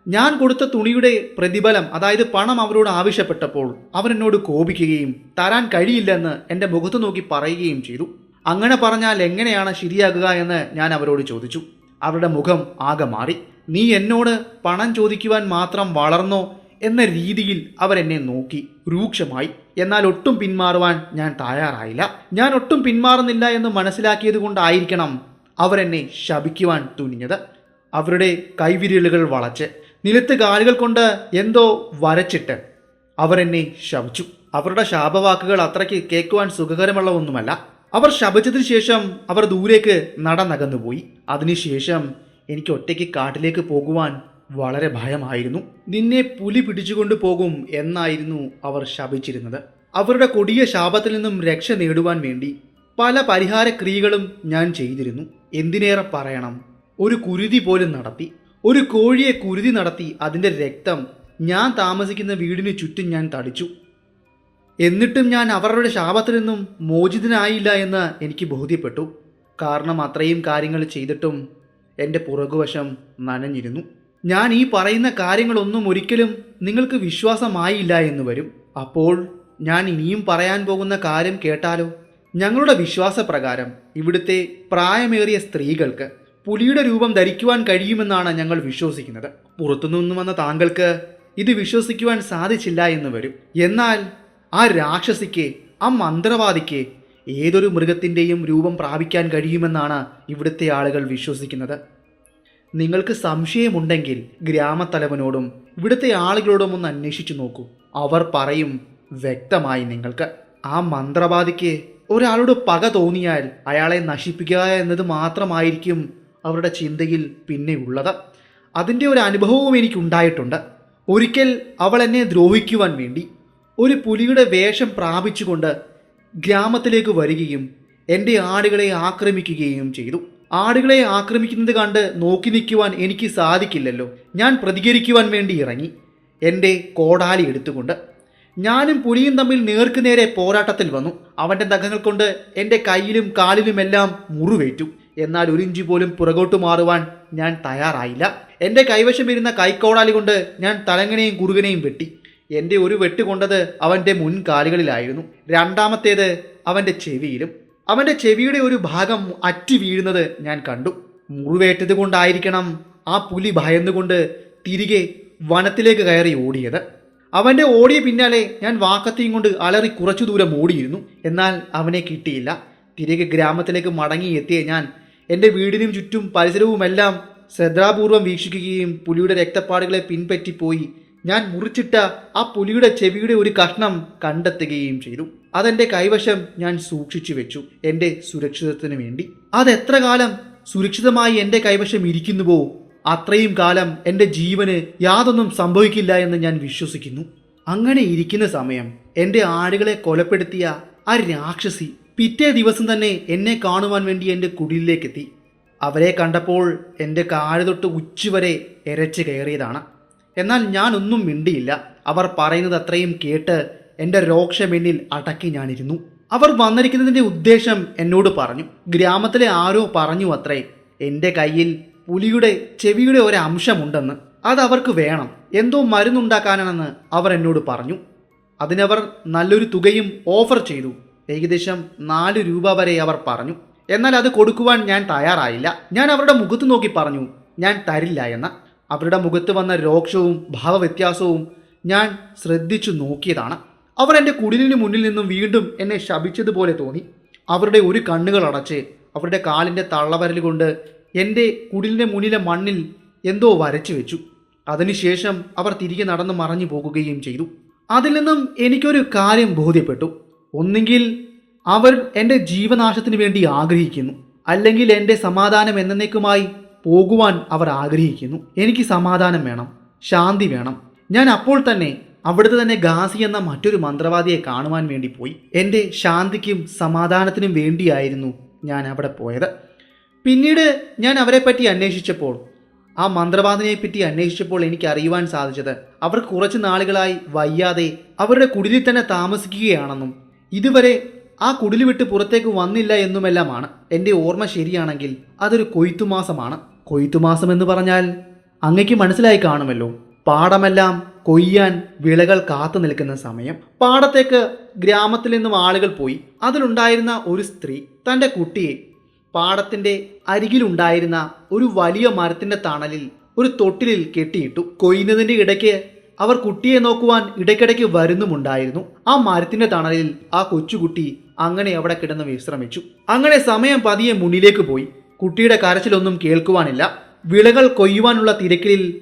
ഞാൻ കൊടുത്ത തുണിയുടെ പ്രതിഫലം അതായത് പണം അവരോട് ആവശ്യപ്പെട്ടപ്പോൾ അവരെന്നോട് കോപിക്കുകയും തരാൻ കഴിയില്ലെന്ന് എന്റെ മുഖത്ത് നോക്കി പറയുകയും ചെയ്തു. അങ്ങനെ പറഞ്ഞാൽ എങ്ങനെയാണ് ശരിയാകുക എന്ന് ഞാൻ അവരോട് ചോദിച്ചു. അവരുടെ മുഖം ആകെ മാറി. നീ എന്നോട് പണം ചോദിക്കുവാൻ മാത്രം വളർന്നോ എന്ന രീതിയിൽ അവരെന്നെ നോക്കി. രൂക്ഷമായി. എന്നാൽ ഒട്ടും പിന്മാറുവാൻ ഞാൻ തയ്യാറായില്ല. ഞാൻ ഒട്ടും പിന്മാറുന്നില്ല എന്ന് മനസ്സിലാക്കിയത് കൊണ്ടായിരിക്കണം അവരെന്നെ ശപിക്കുവാൻ തുനിഞ്ഞത്. അവരുടെ കൈവിരലുകൾ വളച്ച്. നിലത്ത് കാലുകൾ കൊണ്ട് എന്തോ വരച്ചിട്ട് അവരെന്നെ ശപിച്ചു. അവരുടെ ശാപവാക്കുകൾ അത്രയ്ക്ക് കേൾക്കുവാൻ സുഖകരമുള്ള ഒന്നുമല്ല. അവർ ശപിച്ചതിന് ശേഷം അവർ ദൂരേക്ക് നടന്നകന്നുപോയി. അതിനുശേഷം എനിക്ക് ഒറ്റയ്ക്ക് കാട്ടിലേക്ക് പോകുവാൻ വളരെ ഭയമായിരുന്നു. നിന്നെ പുലി പിടിച്ചുകൊണ്ട് പോകും എന്നായിരുന്നു അവർ ശപിച്ചിരുന്നത്. അവരുടെ കൊടിയ ശാപത്തിൽ നിന്നും രക്ഷ നേടുവാൻ വേണ്ടി പല പരിഹാര ക്രിയകളും ഞാൻ ചെയ്തിരുന്നു. എന്തിനേറെ പറയണം? ഒരു കുരുതി പോലും നടത്തി ഒരു കോഴിയെ കുരുതി നടത്തി അതിന്റെ രക്തം ഞാൻ താമസിക്കുന്ന വീടിന് ചുറ്റും ഞാൻ തടിച്ചു. എന്നിട്ടും ഞാൻ അവരുടെ ശാപത്തിൽ നിന്നും മോചിതനായില്ല എന്ന് എനിക്ക് ബോധ്യപ്പെട്ടു. കാരണം അത്രയും കാര്യങ്ങൾ ചെയ്തിട്ടും എന്റെ പുറകുവശം നനഞ്ഞിരുന്നു. ഞാൻ ഈ പറയുന്ന കാര്യങ്ങളൊന്നും ഒരിക്കലും നിങ്ങൾക്ക് വിശ്വാസമായില്ല എന്ന് വരും. അപ്പോൾ ഞാൻ ഇനിയും പറയാൻ പോകുന്ന കാര്യം കേട്ടാലോ? ഞങ്ങളുടെ വിശ്വാസപ്രകാരം ഇവിടുത്തെ പ്രായമേറിയ സ്ത്രീകൾക്ക് പുലിയുടെ രൂപം ധരിക്കുവാൻ കഴിയുമെന്നാണ് ഞങ്ങൾ വിശ്വസിക്കുന്നത്. പുറത്തുനിന്നും വന്ന താങ്കൾക്ക് ഇത് വിശ്വസിക്കുവാൻ സാധിച്ചില്ല എന്ന് വരും. എന്നാൽ ആ രാക്ഷസിക്ക് ആ മന്ത്രവാദിക്ക് ഏതൊരു മൃഗത്തിന്റെയും രൂപം പ്രാപിക്കാൻ കഴിയുമെന്നാണ് ഇവിടുത്തെ ആളുകൾ വിശ്വസിക്കുന്നത്. നിങ്ങൾക്ക് സംശയമുണ്ടെങ്കിൽ ഗ്രാമത്തലവനോടും ഇവിടുത്തെ ആളുകളോടും ഒന്ന് അന്വേഷിച്ചു നോക്കൂ. അവർ പറയും വ്യക്തമായി നിങ്ങൾക്ക്. ആ മന്ത്രവാദിക്ക് ഒരാളോട് പക തോന്നിയാൽ അയാളെ നശിപ്പിക്കുക എന്നത് മാത്രമായിരിക്കും അവരുടെ ചിന്തയിൽ പിന്നെ ഉള്ളത്. അതിന്റെ ഒരു അനുഭവവും എനിക്കുണ്ടായിട്ടുണ്ട് ഒരിക്കൽ അവൾ എന്നെ ദ്രോഹിക്കുവാൻ വേണ്ടി ഒരു പുലിയുടെ വേഷം പ്രാപിച്ചുകൊണ്ട് ഗ്രാമത്തിലേക്ക് വരികയും എന്റെ ആടുകളെ ആക്രമിക്കുകയും ചെയ്തു. ആടുകളെ ആക്രമിക്കുന്നത് കണ്ട് നോക്കി നിൽക്കുവാൻ എനിക്ക് സാധിക്കില്ലല്ലോ. ഞാൻ പ്രതികരിക്കുവാൻ വേണ്ടി ഇറങ്ങി. എന്റെ കോടാലി എടുത്തുകൊണ്ട് ഞാനും പുലിയും തമ്മിൽ നേർക്ക് നേരെ പോരാട്ടത്തിൽ വന്നു. അവന്റെ നഖങ്ങൾ കൊണ്ട് എന്റെ കയ്യിലും കാലിലുമെല്ലാം മുറിവേറ്റു. എന്നാൽ ഒരു ഇഞ്ച് പോലും പുറകോട്ട് മാറുവാൻ ഞാൻ തയ്യാറായില്ല. എന്റെ കൈവശം ഇരുന്ന കൈക്കോടാലി കൊണ്ട് ഞാൻ തലങ്ങനെയും കുറുകനെയും വെട്ടി. എന്റെ ഒരു വെട്ട് കൊണ്ടത് അവന്റെ മുൻകാലുകളിലായിരുന്നു രണ്ടാമത്തേത് അവന്റെ ചെവിയിലും. അവന്റെ ചെവിയുടെ ഒരു ഭാഗം അറ്റു വീഴുന്നത് ഞാൻ കണ്ടു. മുറിവേറ്റത് കൊണ്ടായിരിക്കണം ആ പുലി ഭയന്നുകൊണ്ട് തിരികെ വനത്തിലേക്ക് കയറി ഓടിയത്. അവന്റെ ഓടിയ പിന്നാലെ ഞാൻ വാക്കത്തെയും കൊണ്ട് അലറി കുറച്ചു ദൂരം ഓടിയിരുന്നു. എന്നാൽ അവനെ കിട്ടിയില്ല. തിരികെ ഗ്രാമത്തിലേക്ക് മടങ്ങിയെത്തിയ ഞാൻ എന്റെ വീടിനും ചുറ്റും പരിസരവുമെല്ലാം ശ്രദ്ധാപൂർവം വീക്ഷിക്കുകയും പുലിയുടെ രക്തപ്പാടുകളെ പിൻപറ്റിപ്പോയി ഞാൻ മുറിച്ചിട്ട ആ പുലിയുടെ ചെവിയുടെ ഒരു കഷ്ണം കണ്ടെത്തുകയും ചെയ്തു. അതെന്റെ കൈവശം ഞാൻ സൂക്ഷിച്ചു വെച്ചു എന്റെ സുരക്ഷിതത്വത്തിന് വേണ്ടി. അതെത്ര കാലം സുരക്ഷിതമായി എന്റെ കൈവശം ഇരിക്കുന്നുവോ അത്രയും കാലം എന്റെ ജീവന് യാതൊന്നും സംഭവിക്കില്ല എന്ന് ഞാൻ വിശ്വസിക്കുന്നു. അങ്ങനെ ഇരിക്കുന്ന സമയം എന്റെ ആടുകളെ കൊലപ്പെടുത്തിയ ആ രാക്ഷസി പിറ്റേ ദിവസം തന്നെ എന്നെ കാണുവാൻ വേണ്ടി എന്റെ കുടിലിലേക്കെത്തി. അവരെ കണ്ടപ്പോൾ എന്റെ കാൽ തൊട്ട് ഉച്ചുവരെ എരച്ച് കയറിയതാണ്. എന്നാൽ ഞാനൊന്നും മിണ്ടിയില്ല. അവർ പറയുന്നത് അത്രയും കേട്ട് എന്റെ രോക്ഷമെന്നിൽ അടക്കി ഞാനിരുന്നു. അവർ വന്നിരിക്കുന്നതിന്റെ ഉദ്ദേശം എന്നോട് പറഞ്ഞു. ഗ്രാമത്തിലെ ആരോ പറഞ്ഞു അത്രേ. എന്റെ കയ്യിൽ പുലിയുടെ ചെവിയുടെ ഒരു അംശമുണ്ടെന്ന് അത് അവർക്ക് വേണം. എന്തോ മരുന്നുണ്ടാക്കാനാണെന്ന് അവർ എന്നോട് പറഞ്ഞു. അതിനവർ നല്ലൊരു തുകയും ഓഫർ ചെയ്തു. ഏകദേശം നാല് രൂപ വരെ അവർ പറഞ്ഞു. എന്നാൽ അത് കൊടുക്കുവാൻ ഞാൻ തയ്യാറായില്ല. ഞാൻ അവരുടെ മുഖത്ത് നോക്കി പറഞ്ഞു ഞാൻ തരില്ല എന്ന്. അവരുടെ മുഖത്ത് വന്ന രോക്ഷവും ഭാവവ്യത്യാസവും ഞാൻ ശ്രദ്ധിച്ചു നോക്കിയതാണ്. അവർ എന്റെ കുടിലിന് മുന്നിൽ നിന്നും വീണ്ടും എന്നെ ശപിച്ചതുപോലെ തോന്നി. അവരുടെ ഒരു കണ്ണുകൾ അടച്ച് അവരുടെ കാലിന്റെ തള്ളവരൽ കൊണ്ട് എന്റെ കുടിലിന്റെ മുന്നിലെ മണ്ണിൽ എന്തോ വരച്ചു വെച്ചു. അതിനുശേഷം അവർ തിരികെ നടന്ന് മറഞ്ഞു പോകുകയും ചെയ്തു. അതിൽ നിന്നും എനിക്കൊരു കാര്യം ബോധ്യപ്പെട്ടു. ഒന്നുകിൽ അവർ എന്റെ ജീവനാശത്തിന് വേണ്ടി ആഗ്രഹിക്കുന്നു. അല്ലെങ്കിൽ എന്റെ സമാധാനം എന്നേക്കുമായി പോകുവാൻ അവർ ആഗ്രഹിക്കുന്നു. എനിക്ക് സമാധാനം വേണം ശാന്തി വേണം. ഞാൻ അപ്പോൾ തന്നെ അവിടുത്തെ തന്നെ ഗാസി എന്ന മറ്റൊരു മന്ത്രവാദിയെ കാണുവാൻ വേണ്ടി പോയി. എന്റെ ശാന്തിക്കും സമാധാനത്തിനും വേണ്ടിയായിരുന്നു ഞാൻ അവിടെ പോയത്. പിന്നീട് ഞാൻ അവരെ പറ്റി അന്വേഷിച്ചപ്പോൾ ആ മന്ത്രവാദിനെ പറ്റി അന്വേഷിച്ചപ്പോൾ എനിക്ക് അറിയുവാൻ സാധിച്ചത് അവർ കുറച്ച് നാളുകളായി വയ്യാതെ അവരുടെ കുടിലിൽ തന്നെ താമസിക്കുകയാണെന്നും ഇതുവരെ ആ കുടിൽ വിട്ട് പുറത്തേക്ക് വന്നില്ല എന്നുമെല്ലാമാണ്. എന്റെ ഓർമ്മ ശരിയാണെങ്കിൽ അതൊരു കൊയ്ത്തുമാസമാണ്. കൊയ്ത്തുമാസം എന്ന് പറഞ്ഞാൽ അങ്ങയ്ക്ക് മനസ്സിലായി കാണുമല്ലോ. പാടമെല്ലാം കൊയ്യാൻ വിളകൾ കാത്തു നിൽക്കുന്ന സമയം. പാടത്തേക്ക് ഗ്രാമത്തിൽ നിന്നും ആളുകൾ പോയി. അതിലുണ്ടായിരുന്ന ഒരു സ്ത്രീ തന്റെ കുട്ടിയെ പാടത്തിന്റെ അരികിലുണ്ടായിരുന്ന ഒരു വലിയ മരത്തിന്റെ തണലിൽ ഒരു തൊട്ടിലിൽ കെട്ടിയിട്ടു. കൊയ്യുന്നതിന്റെ ഇടയ്ക്ക് അവർ കുട്ടിയെ നോക്കുവാൻ ഇടയ്ക്കിടയ്ക്ക് വരുന്നുമുണ്ടായിരുന്നു. ആ മരത്തിന്റെ തണലിൽ ആ കൊച്ചുകുട്ടി അങ്ങനെ അവിടെ കിടന്ന് വിശ്രമിച്ചു. അങ്ങനെ സമയം പതിയെ മുന്നിലേക്ക് പോയി. കുട്ടിയുടെ കരച്ചിലൊന്നും കേൾക്കുവാനില്ല. വിളകൾ കൊയ്യുവാനുള്ള തിരക്കിൽ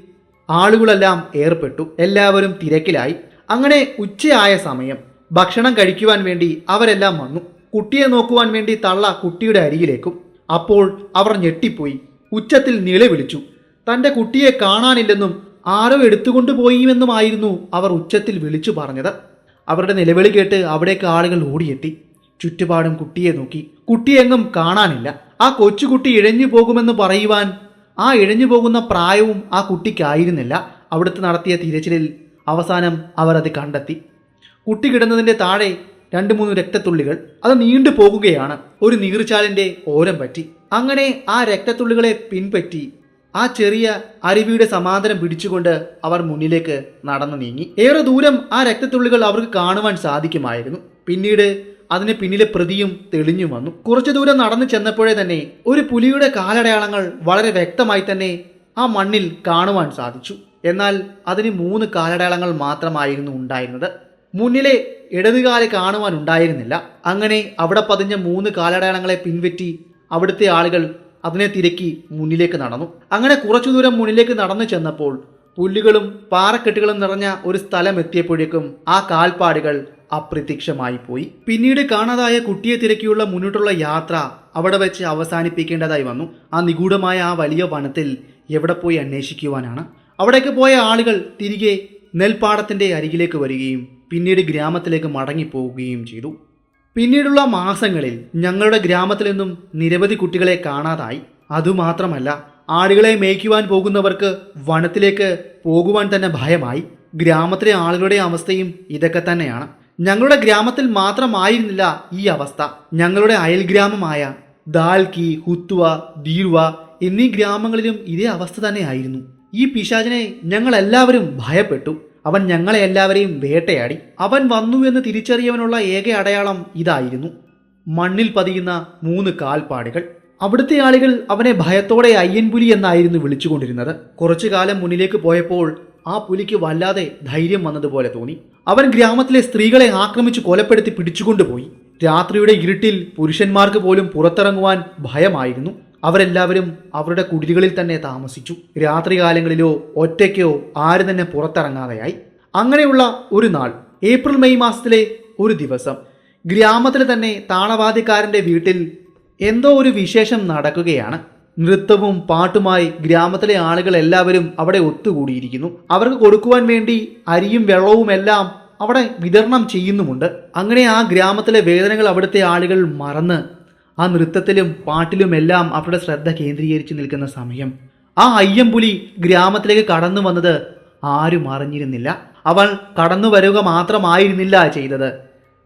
ആളുകളെല്ലാം ഏർപ്പെട്ടു. എല്ലാവരും തിരക്കിലായി. അങ്ങനെ ഉച്ചയായ സമയം. ഭക്ഷണം കഴിക്കുവാൻ വേണ്ടി അവരെല്ലാം വന്നു. കുട്ടിയെ നോക്കുവാൻ വേണ്ടി തള്ള കുട്ടിയുടെ അരികിലേക്കും. അപ്പോൾ അവർ ഞെട്ടിപ്പോയി. ഉച്ചത്തിൽ നിലവിളിച്ചു തന്റെ കുട്ടിയെ കാണാനില്ലെന്നും ആരോ എടുത്തുകൊണ്ടുപോയിമെന്നുമായിരുന്നു അവർ ഉച്ചത്തിൽ വിളിച്ചു പറഞ്ഞത്. അവരുടെ നിലവിളി കേട്ട് അവിടേക്ക് ആളുകൾ ഓടിയെത്തി. ചുറ്റുപാടും കുട്ടിയെ നോക്കി. കുട്ടിയെങ്ങും കാണാനില്ല. ആ കൊച്ചുകുട്ടി ഇഴഞ്ഞു പോകുമെന്ന് പറയുവാൻ ആ ഇഴഞ്ഞു പോകുന്ന പ്രായവും ആ കുട്ടിക്കായിരുന്നില്ല. അവിടുത്തെ നടത്തിയ തിരച്ചിലിൽ അവസാനം അവർ അത് കണ്ടെത്തി. കുട്ടി കിടന്നതിന്റെ താഴെ രണ്ട് മൂന്ന് രക്തത്തുള്ളികൾ. അത് നീണ്ടു പോകുകയാണ്. ഒരു നീർച്ചാലിന്റെ ഓരം പറ്റി. അങ്ങനെ ആ രക്തത്തുള്ളികളെ പിൻപറ്റി ആ ചെറിയ അരുവിയുടെ സമാന്തരം പിടിച്ചുകൊണ്ട് അവർ മുന്നിലേക്ക് നടന്നു നീങ്ങി. ഏറെ ദൂരം ആ രക്തത്തുള്ളികൾ അവർക്ക് കാണുവാൻ സാധിക്കുമായിരുന്നു. പിന്നീട് അതിന് പിന്നിലെ പ്രതിയും തെളിഞ്ഞു വന്നു. കുറച്ചു ദൂരം നടന്നു ചെന്നപ്പോഴേ തന്നെ ഒരു പുലിയുടെ കാലടയാളങ്ങൾ വളരെ വ്യക്തമായി തന്നെ ആ മണ്ണിൽ കാണുവാൻ സാധിച്ചു. എന്നാൽ അതിന് മൂന്ന് കാലടയാളങ്ങൾ മാത്രമായിരുന്നു ഉണ്ടായിരുന്നത്. മുന്നിലെ ഇടതുകാൽ കാണുവാൻ ഉണ്ടായിരുന്നില്ല. അങ്ങനെ അവിടെ പതിഞ്ഞ മൂന്ന് കാലടയാളങ്ങളെ പിൻവറ്റി അവിടുത്തെ ആളുകൾ അതിനെ തിരക്കി മുന്നിലേക്ക് നടന്നു. അങ്ങനെ കുറച്ചു ദൂരം മുന്നിലേക്ക് നടന്നു ചെന്നപ്പോൾ പുല്ലുകളും പാറക്കെട്ടുകളും നിറഞ്ഞ ഒരു സ്ഥലം എത്തിയപ്പോഴേക്കും ആ കാൽപ്പാടുകൾ അപ്രത്യക്ഷമായി പോയി. പിന്നീട് കാണാതായ കുട്ടിയെ തിരക്കിയുള്ള മുന്നോട്ടുള്ള യാത്ര അവിടെ വെച്ച് അവസാനിപ്പിക്കേണ്ടതായി വന്നു. ആ നിഗൂഢമായ ആ വലിയ വനത്തിൽ എവിടെ പോയി അന്വേഷിക്കുവാനാണ്? അവിടേക്ക് പോയ ആളുകൾ തിരികെ നെൽപ്പാടത്തിന്റെ അരികിലേക്ക് വരികയും പിന്നീട് ഗ്രാമത്തിലേക്ക് മടങ്ങിപ്പോവുകയും ചെയ്തു. പിന്നീടുള്ള മാസങ്ങളിൽ ഞങ്ങളുടെ ഗ്രാമത്തിൽ നിന്നും നിരവധി കുട്ടികളെ കാണാതായി. അതുമാത്രമല്ല ആടുകളെ മേയ്ക്കുവാൻ പോകുന്നവർക്ക് വനത്തിലേക്ക് പോകുവാൻ തന്നെ ഭയമായി. ഗ്രാമത്തിലെ ആളുകളുടെ അവസ്ഥയും ഇതൊക്കെ തന്നെയാണ്. ഞങ്ങളുടെ ഗ്രാമത്തിൽ മാത്രമായിരുന്നില്ല ഈ അവസ്ഥ. ഞങ്ങളുടെ അയൽഗ്രാമമായ ദാൽകി ഹുത്തുവ ദീർവ എന്നീ ഗ്രാമങ്ങളിലും ഇതേ അവസ്ഥ തന്നെയായിരുന്നു. ഈ പിശാചിനെ ഞങ്ങൾ എല്ലാവരും ഭയപ്പെട്ടു. അവൻ ഞങ്ങളെ എല്ലാവരെയും വേട്ടയാടി. അവൻ വന്നു എന്ന് തിരിച്ചറിയവനുള്ള ഏക അടയാളം ഇതായിരുന്നു. മണ്ണിൽ പതിയുന്ന മൂന്ന് കാൽപ്പാടുകൾ. അവിടുത്തെ ആളുകൾ അവനെ ഭയത്തോടെ അയ്യൻപുലി എന്നായിരുന്നു വിളിച്ചുകൊണ്ടിരുന്നത്. കുറച്ചു കാലം മുന്നിലേക്ക് പോയപ്പോൾ ആ പുലിക്ക് വല്ലാതെ ധൈര്യം വന്നതുപോലെ തോന്നി. അവൻ ഗ്രാമത്തിലെ സ്ത്രീകളെ ആക്രമിച്ച് കൊലപ്പെടുത്തി പിടിച്ചുകൊണ്ടുപോയി. രാത്രിയുടെ ഇരുട്ടിൽ പുരുഷന്മാർക്ക് പോലും പുറത്തിറങ്ങുവാൻ ഭയമായിരുന്നു. അവരെല്ലാവരും അവരുടെ കുടിലുകളിൽ തന്നെ താമസിച്ചു. രാത്രികാലങ്ങളിലോ ഒറ്റയ്ക്കോ ആരും തന്നെ പുറത്തിറങ്ങാതെയായി. അങ്ങനെയുള്ള ഒരു നാൾ ഏപ്രിൽ മെയ് മാസത്തിലെ ഒരു ദിവസം ഗ്രാമത്തിലെ തന്നെ താളവാദിക്കാരന്റെ വീട്ടിൽ എന്തോ ഒരു വിശേഷം നടക്കുകയാണ്. നൃത്തവും പാട്ടുമായി ഗ്രാമത്തിലെ ആളുകൾ എല്ലാവരും അവിടെ ഒത്തുകൂടിയിരിക്കുന്നു. അവർക്ക് കൊടുക്കുവാൻ വേണ്ടി അരിയും വെള്ളവും എല്ലാം അവിടെ വിതരണം ചെയ്യുന്നുമുണ്ട്. അങ്ങനെ ആ ഗ്രാമത്തിലെ വേദനകൾ അവിടുത്തെ ആളുകൾ മറന്ന് ആ നൃത്തത്തിലും പാട്ടിലും എല്ലാം അവരുടെ ശ്രദ്ധ കേന്ദ്രീകരിച്ച് നിൽക്കുന്ന സമയം. ആ അയ്യമ്പുലി ഗ്രാമത്തിലേക്ക് കടന്നു വന്നത് ആരും അറിഞ്ഞിരുന്നില്ല. അവൾ കടന്നു വരിക മാത്രമായിരുന്നില്ല ചെയ്തത്.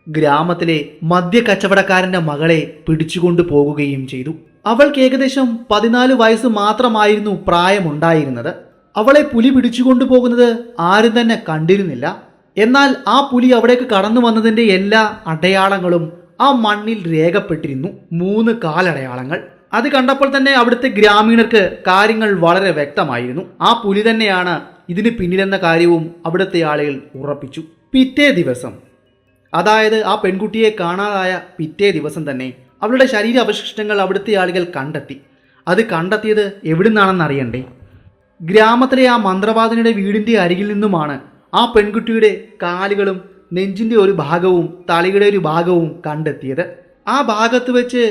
ഗ്രാമത്തിലെ മദ്യ കച്ചവടക്കാരന്റെ മകളെ പിടിച്ചുകൊണ്ടു പോകുകയും ചെയ്തു. അവൾക്ക് ഏകദേശം പതിനാല് വയസ്സ് മാത്രമായിരുന്നു പ്രായമുണ്ടായിരുന്നത്. അവളെ പുലി പിടിച്ചുകൊണ്ടു പോകുന്നത് ആരും തന്നെ കണ്ടിരുന്നില്ല. എന്നാൽ ആ പുലി അവിടേക്ക് കടന്നു വന്നതിന്റെ എല്ലാ അടയാളങ്ങളും ആ മണ്ണിൽ രേഖപ്പെട്ടിരുന്നു. മൂന്ന് കാലടയാളങ്ങൾ. അത് കണ്ടപ്പോൾ തന്നെ അവിടുത്തെ ഗ്രാമീണർക്ക് കാര്യങ്ങൾ വളരെ വ്യക്തമായിരുന്നു. ആ പുലി തന്നെയാണ് ഇതിന് പിന്നിലെന്ന കാര്യവും അവിടുത്തെ ആളുകൾ ഉറപ്പിച്ചു. പിറ്റേ ദിവസം. അതായത് ആ പെൺകുട്ടിയെ കാണാതായ പിറ്റേ ദിവസം തന്നെ അവളുടെ ശരീര അവശിഷ്ടങ്ങൾ അവിടുത്തെ ആളുകൾ കണ്ടെത്തി. അത് കണ്ടെത്തിയത് എവിടുന്നാണെന്ന് അറിയണ്ടേ? ഗ്രാമത്തിലെ ആ മന്ത്രവാദിനിയുടെ വീടിന്റെ അരികിൽ നിന്നുമാണ് ആ പെൺകുട്ടിയുടെ കാലുകളും നെഞ്ചിന്റെ ഒരു ഭാഗവും തലയുടെ ഒരു ഭാഗവും കണ്ടെത്തിയത്. ആ ഭാഗത്ത് വെച്ച്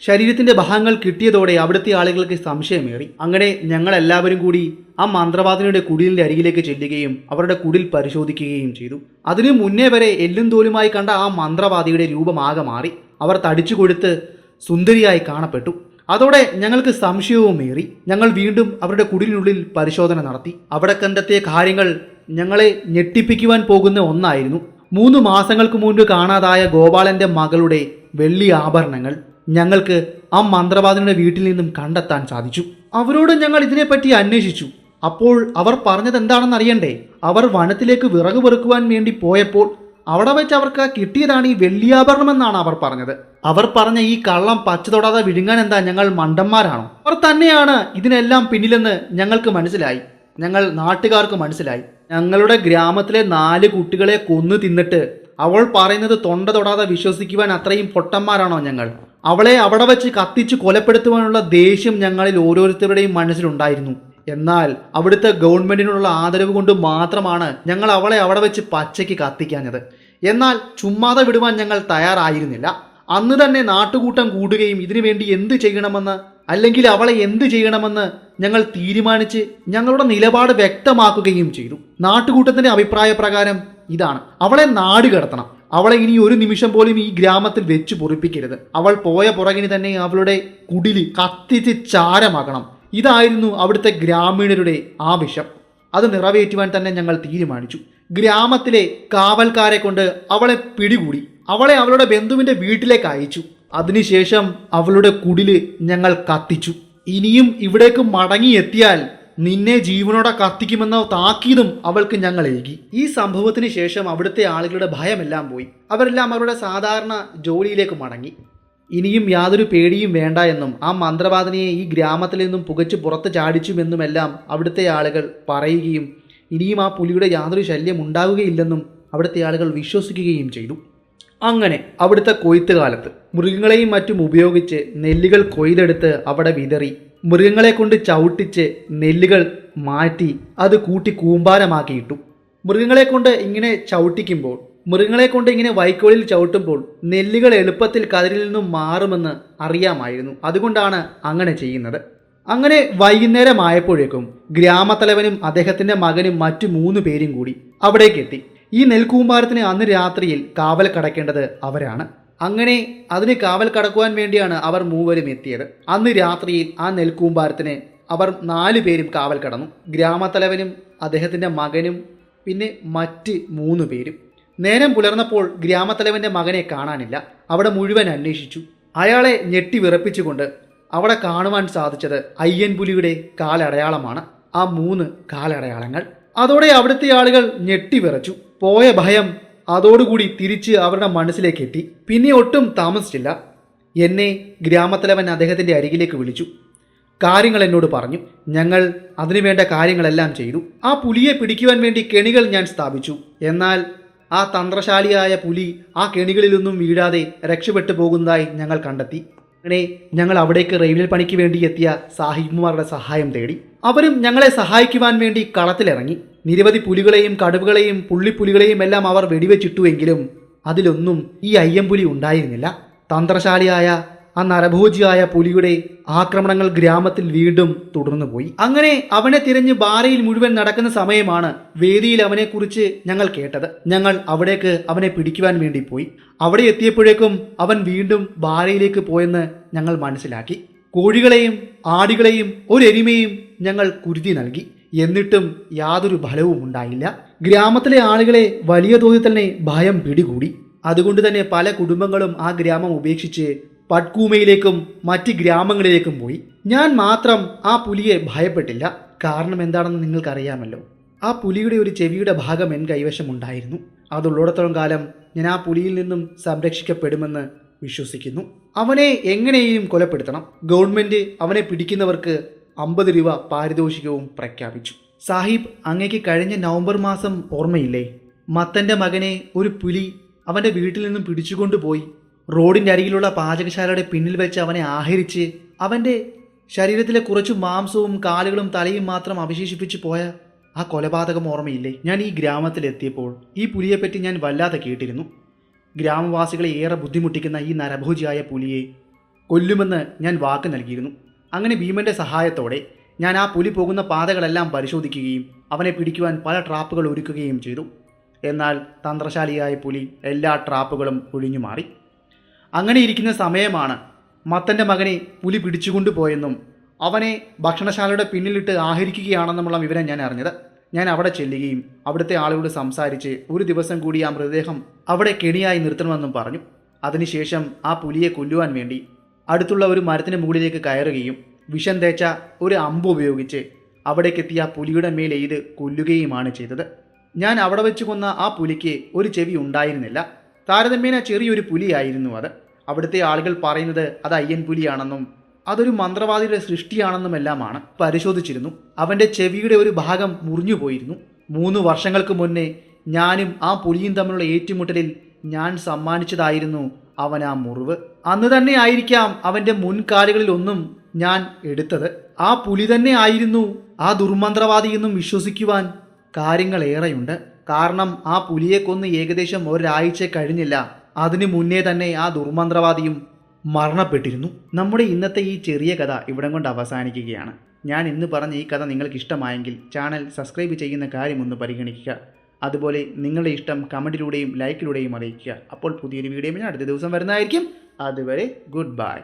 ശരീരത്തിന്റെ ഭാഗങ്ങൾ കിട്ടിയതോടെ അവിടുത്തെ ആളുകൾക്ക് സംശയമേറി. അങ്ങനെ ഞങ്ങളെല്ലാവരും കൂടി ആ മന്ത്രവാദിനിയുടെ കുടിലിന്റെ അരികിലേക്ക് ചെല്ലുകയും അവരുടെ കുടിൽ പരിശോധിക്കുകയും ചെയ്തു. അതിനു മുന്നേ വരെ എല്ലും തോലുമായി കണ്ട ആ മന്ത്രവാദിയുടെ രൂപമാകെ മാറി. അവർ തടിച്ചു കൊടുത്ത് സുന്ദരിയായി കാണപ്പെട്ടു. അതോടെ ഞങ്ങൾക്ക് സംശയവും ഏറി ഞങ്ങൾ വീണ്ടും അവരുടെ കുടിലിനുള്ളിൽ പരിശോധന നടത്തി. അവിടെ കണ്ടെത്തിയ കാര്യങ്ങൾ ഞങ്ങളെ ഞെട്ടിപ്പിക്കുവാൻ പോകുന്ന ഒന്നായിരുന്നു. മൂന്ന് മാസങ്ങൾക്ക് മുൻപ് കാണാതായ ഗോപാലന്റെ മകളുടെ വെള്ളി ആഭരണങ്ങൾ ഞങ്ങൾക്ക് ആ മന്ത്രവാദിനിയുടെ വീട്ടിൽ നിന്നും കണ്ടെത്താൻ സാധിച്ചു. അവരോട് ഞങ്ങൾ ഇതിനെപ്പറ്റി അന്വേഷിച്ചു. അപ്പോൾ അവർ പറഞ്ഞത് എന്താണെന്ന് അറിയണ്ടേ അവർ വനത്തിലേക്ക് വിറക് പെറുക്കുവാൻ വേണ്ടി പോയപ്പോൾ അവിടെ വെച്ച് അവർക്ക് കിട്ടിയതാണ് ഈ വെള്ളിയാഭരണം എന്നാണ് അവർ പറഞ്ഞത്. അവർ പറഞ്ഞ ഈ കള്ളം പച്ച തൊടാതെ വിഴുങ്ങാൻ എന്താ ഞങ്ങൾ മണ്ടന്മാരാണോ? അവർ തന്നെയാണ് ഇതിനെല്ലാം പിന്നിലെന്ന് ഞങ്ങൾക്ക് മനസ്സിലായി. ഞങ്ങൾ നാട്ടുകാർക്ക് മനസ്സിലായി. ഞങ്ങളുടെ ഗ്രാമത്തിലെ നാല് കുട്ടികളെ കൊന്നു തിന്നിട്ട് അവൾ പറയുന്നത് തൊണ്ട തൊടാതെ വിശ്വസിക്കുവാൻ അത്രയും പൊട്ടന്മാരാണോ ഞങ്ങൾ? അവളെ അവിടെ വെച്ച് കത്തിച്ച് കൊലപ്പെടുത്തുവാനുള്ള ദേഷ്യം ഞങ്ങളിൽ ഓരോരുത്തരുടെയും മനസ്സിലുണ്ടായിരുന്നു. എന്നാൽ അവിടുത്തെ ഗവൺമെന്റിനുള്ള ആദരവ് കൊണ്ട് മാത്രമാണ് ഞങ്ങൾ അവളെ അവിടെ വെച്ച് പച്ചയ്ക്ക് കത്തിക്കാഞ്ഞത്. എന്നാൽ ചുമ്മാതെ വിടുവാൻ ഞങ്ങൾ തയ്യാറായിരുന്നില്ല. അന്ന് തന്നെ നാട്ടുകൂട്ടം കൂടുകയും ഇതിനുവേണ്ടി എന്ത് ചെയ്യണമെന്ന് അല്ലെങ്കിൽ അവളെ എന്ത് ചെയ്യണമെന്ന് ഞങ്ങൾ തീരുമാനിച്ച് ഞങ്ങളുടെ നിലപാട് വ്യക്തമാക്കുകയും ചെയ്തു. നാട്ടുകൂട്ടത്തിന്റെ അഭിപ്രായ പ്രകാരം ഇതാണ്. അവളെ നാട് കടത്തണം. അവളെ ഇനി ഒരു നിമിഷം പോലും ഈ ഗ്രാമത്തിൽ വെച്ച് പൊറിപ്പിക്കരുത്. അവൾ പോയ പുറകിന് തന്നെ അവളുടെ കുടിലി കത്തിച്ച് ചാരമാക്കണം ഇതായിരുന്നു അവിടുത്തെ ഗ്രാമീണരുടെ ആവശ്യം. അത് നിറവേറ്റുവാൻ തന്നെ ഞങ്ങൾ തീരുമാനിച്ചു. ഗ്രാമത്തിലെ കാവൽക്കാരെ കൊണ്ട് അവളെ പിടികൂടി. അവളെ അവളുടെ ബന്ധുവിന്റെ വീട്ടിലേക്ക് അയച്ചു. അതിനുശേഷം അവളുടെ കുടിൽ ഞങ്ങൾ കത്തിച്ചു. ഇനിയും ഇവിടേക്ക് മടങ്ങിയെത്തിയാൽ നിന്നെ ജീവനോടെ കത്തിക്കുമെന്ന താക്കീതും അവൾക്ക് ഞങ്ങൾ ഏകി. ഈ സംഭവത്തിന് ശേഷം അവിടുത്തെ ആളുകളുടെ ഭയമെല്ലാം പോയി. അവരെല്ലാം അവരുടെ സാധാരണ ജോലിയിലേക്ക് മടങ്ങി. ഇനിയും യാതൊരു പേടിയും വേണ്ട എന്നും ആ മന്ത്രവാദിനിയെ ഈ ഗ്രാമത്തിൽ നിന്നും പുകച്ച് പുറത്ത് ചാടിച്ചുമെന്നുമെല്ലാം അവിടുത്തെ ആളുകൾ പറയുകയും ഇനിയും ആ പുലിയുടെ യാതൊരു ശല്യം ഉണ്ടാകുകയില്ലെന്നും അവിടുത്തെ ആളുകൾ വിശ്വസിക്കുകയും ചെയ്തു. അങ്ങനെ അവിടുത്തെ കൊയ്ത്ത് കാലത്ത് മൃഗങ്ങളെയും മറ്റും ഉപയോഗിച്ച് നെല്ലുകൾ കൊയ്തെടുത്ത് അവിടെ വിതറി. മൃഗങ്ങളെ കൊണ്ട് ചവിട്ടിച്ച് നെല്ലുകൾ മാറ്റി അത് കൂട്ടി കൂമ്പാരമാക്കിയിട്ടു. മൃഗങ്ങളെ കൊണ്ട് ഇങ്ങനെ ചവിട്ടിക്കുമ്പോൾ മൃഗങ്ങളെ കൊണ്ട് ഇങ്ങനെ വൈക്കോലിൽ ചവിട്ടുമ്പോൾ നെല്ലുകൾ എളുപ്പത്തിൽ കതിരിൽ നിന്നും മാറുമെന്ന് അറിയാമായിരുന്നു. അതുകൊണ്ടാണ് അങ്ങനെ ചെയ്യുന്നത്. അങ്ങനെ വൈകുന്നേരമായപ്പോഴേക്കും ഗ്രാമത്തലവനും അദ്ദേഹത്തിന്റെ മകനും മറ്റു മൂന്ന് പേരും കൂടി അവിടേക്ക് എത്തി. ഈ നെൽക്കൂമ്പാരത്തിന് അന്ന് രാത്രിയിൽ കാവൽ കടക്കേണ്ടത് അവരാണ്. അങ്ങനെ അതിന് കാവൽ കടക്കുവാൻ വേണ്ടിയാണ് അവർ മൂവരും എത്തിയത്. അന്ന് രാത്രിയിൽ ആ നെൽക്കൂമ്പാരത്തിന് അവർ നാലു പേരും കാവൽ കടന്നു. ഗ്രാമത്തലവനും അദ്ദേഹത്തിന്റെ മകനും പിന്നെ മറ്റ് മൂന്ന് പേരും. നേരം പുലർന്നപ്പോൾ ഗ്രാമത്തലവന്റെ മകനെ കാണാനില്ല. അവിടെ മുഴുവൻ അന്വേഷിച്ചു. അയാളെ ഞെട്ടി വിറപ്പിച്ചുകൊണ്ട് അവിടെ കാണുവാൻ സാധിച്ചത് അയ്യൻപുലിയുടെ കാലടയാളമാണ്. ആ മൂന്ന് കാലടയാളങ്ങൾ. അതോടെ അവിടുത്തെ ആളുകൾ ഞെട്ടി വിറച്ചു. പോയ ഭയം അതോടുകൂടി തിരിച്ച് അവരുടെ മനസ്സിലേക്ക് എത്തി പിന്നെ ഒട്ടും താമസിച്ചില്ല. എന്നെ ഗ്രാമത്തലവൻ അദ്ദേഹത്തിന്റെ അരികിലേക്ക് വിളിച്ചു. കാര്യങ്ങൾ എന്നോട് പറഞ്ഞു. ഞങ്ങൾ അതിനുവേണ്ട കാര്യങ്ങളെല്ലാം ചെയ്തു. ആ പുലിയെ പിടിക്കുവാൻ വേണ്ടി കെണികൾ ഞാൻ സ്ഥാപിച്ചു. എന്നാൽ ആ തന്ത്രശാലിയായ പുലി ആ കെണികളിലൊന്നും വീഴാതെ രക്ഷപ്പെട്ടു പോകുന്നതായി ഞങ്ങൾ കണ്ടെത്തി. അങ്ങനെ ഞങ്ങൾ അവിടേക്ക് റെയിൽവേ പണിക്ക് വേണ്ടി എത്തിയ സാഹിബ്മാരുടെ സഹായം തേടി. അവരും ഞങ്ങളെ സഹായിക്കുവാൻ വേണ്ടി കളത്തിലിറങ്ങി. നിരവധി പുലികളെയും കടുവകളെയും പുള്ളിപ്പുലികളെയും എല്ലാം അവർ വെടിവെച്ചിട്ടുവെങ്കിലും അതിലൊന്നും ഈ അയ്യമ്പുലി ഉണ്ടായിരുന്നില്ല. തന്ത്രശാലിയായ ആ നരഭോജിയായ പുലിയുടെ ആക്രമണങ്ങൾ ഗ്രാമത്തിൽ വീണ്ടും തുടർന്നു പോയി അങ്ങനെ അവനെ തിരഞ്ഞ് ബാരയിൽ മുഴുവൻ നടക്കുന്ന സമയമാണ് വേദിയിൽ അവനെക്കുറിച്ച് ഞങ്ങൾ കേട്ടത്. ഞങ്ങൾ അവിടേക്ക് അവനെ പിടിക്കുവാൻ വേണ്ടി പോയി. അവിടെ എത്തിയപ്പോഴേക്കും അവൻ വീണ്ടും ബാരയിലേക്ക് പോയെന്ന് ഞങ്ങൾ മനസ്സിലാക്കി. കോഴികളെയും ആടികളെയും ഒരെരുമയും ഞങ്ങൾ കുരുതി നൽകി. എന്നിട്ടും യാതൊരു ഫലവും ഉണ്ടായില്ല. ഗ്രാമത്തിലെ ആളുകളെ വലിയ തോതിൽ തന്നെ ഭയം പിടികൂടി. അതുകൊണ്ട് തന്നെ പല കുടുംബങ്ങളും ആ ഗ്രാമം ഉപേക്ഷിച്ച് പട്കൂമയിലേക്കും മറ്റ് ഗ്രാമങ്ങളിലേക്കും പോയി. ഞാൻ മാത്രം ആ പുലിയെ ഭയപ്പെട്ടില്ല. കാരണം എന്താണെന്ന് നിങ്ങൾക്കറിയാമല്ലോ. ആ പുലിയുടെ ഒരു ചെവിയുടെ ഭാഗം എൻ കൈവശം ഉണ്ടായിരുന്നു. അതുള്ളിടത്തോളം കാലം ഞാൻ ആ പുലിയിൽ നിന്നും സംരക്ഷിക്കപ്പെടുമെന്ന് വിശ്വസിക്കുന്നു. അവനെ എങ്ങനെയും കൊലപ്പെടുത്തണം. ഗവൺമെന്റ് അവനെ പിടിക്കുന്നവർക്ക് അമ്പത് രൂപ പാരിതോഷികവും പ്രഖ്യാപിച്ചു. സാഹിബ് അങ്ങേക്ക് കഴിഞ്ഞ നവംബർ മാസം ഓർമ്മയില്ലേ? മത്തന്റെ മകനെ ഒരു പുലി അവന്റെ വീട്ടിൽ നിന്നും പിടിച്ചുകൊണ്ടുപോയി റോഡിന്റെ അരികിലുള്ള പാചകശാലയുടെ പിന്നിൽ വെച്ച് അവനെ ആഹരിച്ച് അവന്റെ ശരീരത്തിലെ കുറച്ച് മാംസവും കാലുകളും തലയും മാത്രം അവശേഷിപ്പിച്ചു പോയ ആ കൊലപാതകം ഓർമ്മയില്ലേ? ഞാൻ ഈ ഗ്രാമത്തിലെത്തിയപ്പോൾ ഈ പുലിയെപ്പറ്റി ഞാൻ വല്ലാതെ കേട്ടിരുന്നു. ഗ്രാമവാസികളെ ഏറെ ബുദ്ധിമുട്ടിക്കുന്ന ഈ നരഭോജിയായ പുലിയെ കൊല്ലുമെന്ന് ഞാൻ വാക്ക് നൽകിയിരുന്നു. അങ്ങനെ ഭീമന്റെ സഹായത്തോടെ ഞാൻ ആ പുലി പോകുന്ന പാതകളെല്ലാം പരിശോധിക്കുകയും അവനെ പിടിക്കുവാൻ പല ട്രാപ്പുകൾ ഒരുക്കുകയും ചെയ്തു. എന്നാൽ തന്ത്രശാലിയായ പുലി എല്ലാ ട്രാപ്പുകളും ഒഴിഞ്ഞു മാറി. അങ്ങനെ ഇരിക്കുന്ന സമയമാണ് മത്തന്റെ മകനെ പുലി പിടിച്ചുകൊണ്ടുപോയെന്നും അവനെ ഭക്ഷണശാലയുടെ പിന്നിലിട്ട് ആഹരിക്കുകയാണെന്നുമുള്ള വിവരം ഞാൻ അറിഞ്ഞത്. ഞാൻ അവിടെ ചെല്ലുകയും അവിടുത്തെ ആളുകളോട് സംസാരിച്ച് ഒരു ദിവസം കൂടി ആ മൃതദേഹം അവിടെ കെണിയായി നിർത്തണമെന്നും പറഞ്ഞു. അതിനുശേഷം ആ പുലിയെ കൊല്ലുവാൻ വേണ്ടി അടുത്തുള്ള ഒരു മരത്തിന് മുകളിലേക്ക് കയറുകയും വിഷം തേച്ച ഒരു അമ്പ് ഉപയോഗിച്ച് അവിടേക്കെത്തിയ ആ പുലിയുടെ മേൽ എയ്ത് കൊല്ലുകയുമാണ് ചെയ്തത്. ഞാൻ അവിടെ വെച്ച് കൊന്ന ആ പുലിക്ക് ഒരു ചെവി ഉണ്ടായിരുന്നില്ല. താരതമ്യേന ചെറിയൊരു പുലിയായിരുന്നു അത്. അവിടുത്തെ ആളുകൾ പറയുന്നത് അത് അയ്യൻ പുലിയാണെന്നും അതൊരു മന്ത്രവാദിയുടെ സൃഷ്ടിയാണെന്നുമെല്ലാമാണ് പരിശോധിച്ചിരുന്നു. അവന്റെ ചെവിയുടെ ഒരു ഭാഗം മുറിഞ്ഞു പോയിരുന്നു മൂന്ന് വർഷങ്ങൾക്ക് മുന്നേ ഞാനും ആ പുലിയും തമ്മിലുള്ള ഏറ്റുമുട്ടലിൽ ഞാൻ സമ്മാനിച്ചതായിരുന്നു അവൻ ആ മുറിവ്. അന്ന് തന്നെ ആയിരിക്കാം അവന്റെ മുൻകാലുകളിലൊന്നും ഞാൻ എടുത്തത്. ആ പുലി തന്നെ ആയിരുന്നു ആ ദുർമന്ത്രവാദി എന്നും വിശ്വസിക്കുവാൻ കാര്യങ്ങളേറെയുണ്ട്. കാരണം ആ പുലിയെ കൊന്ന് ഏകദേശം ഒരാഴ്ച കഴിഞ്ഞില്ല. അതിനു മുന്നേ തന്നെ ആ ദുർമന്ത്രവാദിയും മരണപ്പെട്ടിരുന്നു. നമ്മുടെ ഇന്നത്തെ ഈ ചെറിയ കഥ ഇവിടം കൊണ്ട് അവസാനിക്കുകയാണ്. ഞാൻ ഇന്ന് പറഞ്ഞ ഈ കഥ നിങ്ങൾക്ക് ഇഷ്ടമായെങ്കിൽ ചാനൽ സബ്സ്ക്രൈബ് ചെയ്യുന്ന കാര്യമൊന്ന് പരിഗണിക്കുക. അതുപോലെ നിങ്ങളുടെ ഇഷ്ടം കമന്റിലൂടെയും ലൈക്കിലൂടെയും അറിയിക്കുക. അപ്പോൾ പുതിയൊരു വീഡിയോ ഞാൻ അടുത്ത ദിവസം വരുന്നതായിരിക്കും. അതുവരെ ഗുഡ് ബൈ.